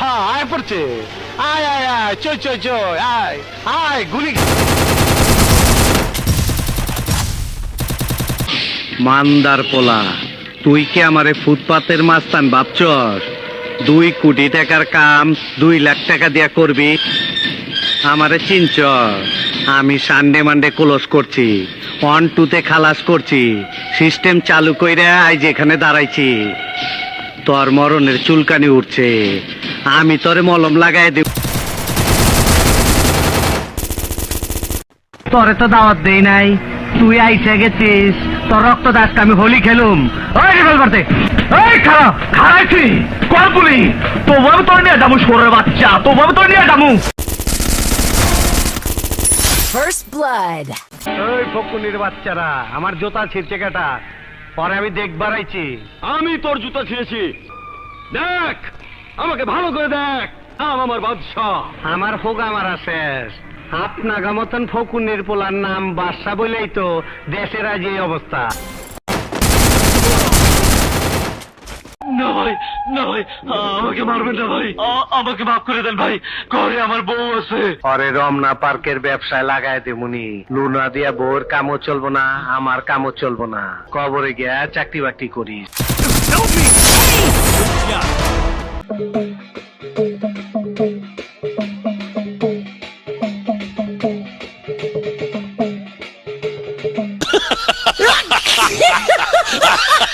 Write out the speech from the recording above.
হ্যাঁ আয় পড়ছে। আয় আয় আয় চই চই চই আয় আয়, গুলি মান্দার পোলা, তুই কি আমারে ফুটপাতের মাস্তান ভাবছস? দুই কোটি টাকার কাম দুই লাখ টাকা দিয়া করবি? আমারে চিনচ আমি সানডে মানডে ক্লোজ করছি, ওয়ান টুতে খালাস করছি, সিস্টেম চালু কইরা আই যেখানে দাঁড়াইছি। তোর মরণের চুলকানি উঠছে। আমি তোরে মলম লাগাই দিব। তোরে তো দাওয়াত দেই নাই। তুই আইসে গেছিস। তোর রক্ত দাসকে আমি হোলি খেলুম। ওই রিভলভার দে এই খারাপ খারাইছি কল পুলি। তোমার তোর নিয়ে যাব সরের বাচ্চা। তোমার তোর নিয়ে যাব। First blood. ওই ফকুনির বাচ্চারা আমার জোতা ছিঁড়ছে কেটা। পরে আমি দেখবার আইছি। আমি তোর জুতা খেয়েছি দেখ আমাকে ভালো করে দেখ। আম আমার বাদশাহ। আমার ফোক আমার শেষ আপনাগা মতন ফকুনের পোলার নাম বাদশাহ বলেই তো দেশের আজ এই অবস্থা। না ভাই না ভাই আমাকে মারবেন না ভাই। আমাকে মাফ করে দেন ভাই। ঘরে আমার বউ আছে। আরে রমনা পার্কের ব্যবসায় লাগাই দে মুনি। লুনা দিয়া বউর কামও চলবো না আমার কামও চলবো না। কবরে গিয়া চাকরি বাকরি করি। Ha ha ha!